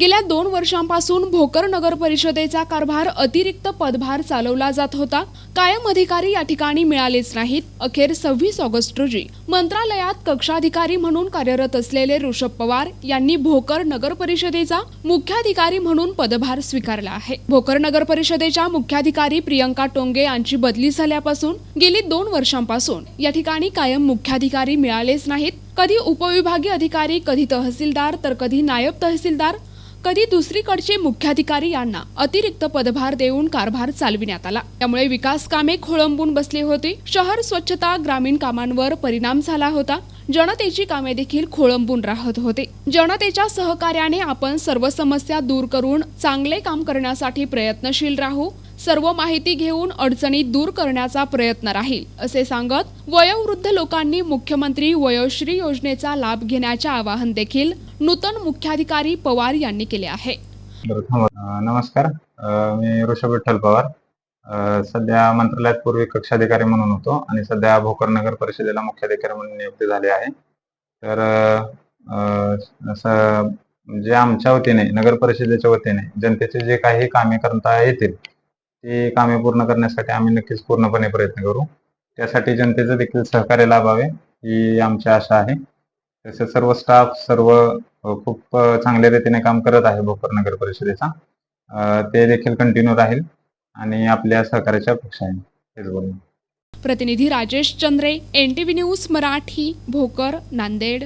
गेल्या दोन वर्षांपासून भोकर नगर परिषदेचा कारभार अतिरिक्त पदभार चालवला जात होता. कायम अधिकारी या ठिकाणी मिळालेच नाहीत. अखेर सव्वीस ऑगस्ट रोजी मंत्रालयात कक्षाधिकारी म्हणून कार्यरत असलेले ऋषभ पवार यांनी भोकर नगर परिषदेचा मुख्याधिकारी म्हणून पदभार स्वीकारला आहे. भोकर नगर परिषदेच्या मुख्याधिकारी प्रियंका टोंगे यांची बदली झाल्यापासून गेली दोन वर्षांपासून या ठिकाणी कायम मुख्याधिकारी मिळालेच नाहीत. कधी उपविभागीय अधिकारी कधी तहसीलदार तर कधी नायब तहसीलदार कधी दुसरीकडचे मुख्याधिकारी यांना अतिरिक्त पदभार देऊन कारभार चालविण्यात आला. त्यामुळे विकास कामे खोळंबून बसली होती. शहर स्वच्छता ग्रामीण कामांवर परिणाम झाला होता. जनतेची कामे देखील खोळंबून राहत होते. जनतेच्या सहकार्याने आपण सर्व समस्या दूर करून चांगले काम करण्यासाठी प्रयत्नशील राहू. सर्व माहिती घेऊन अडचणी दूर करण्याचा प्रयत्न राहील असे सांगत वयोवृद्ध लोकांनी मुख्यमंत्री वयोश्री योजनेचा लाभ घेण्याचे आवाहन देखील नूतन मुख्याधिकारी पवार यांनी केले आहे. नमस्कार. मी ऋषभ विठ्ठल पवार. सध्या मंत्रालयात पूर्वी कक्षाधिकारी म्हणून होतो आणि सध्या भोकर नगर परिषदेला मुख्याधिकारी म्हणून नियुक्ती झाली आहे. तर असं जे आमच्या वतीने नगर परिषदेच्या वतीने जनतेचे जे काही कामे करता येतील ती कामे पूर्ण करण्यासाठी आम्ही नक्कीच पूर्णपणे प्रयत्न करू. त्यासाठी जनतेचं देखील सहकार्य लाभावे ही आमची आशा आहे. तसेच सर्व स्टाफ सर्व खूप चांगल्या रीतीने काम करत आहे भोकर नगर परिषदेचा. ते देखील कंटिन्यू राहील आणि आपल्या सहकार्याच्या अपेक्षा आहे. हेच प्रतिनिधी Rajesh Chandre N T V news Marathi Bhokar Nanded.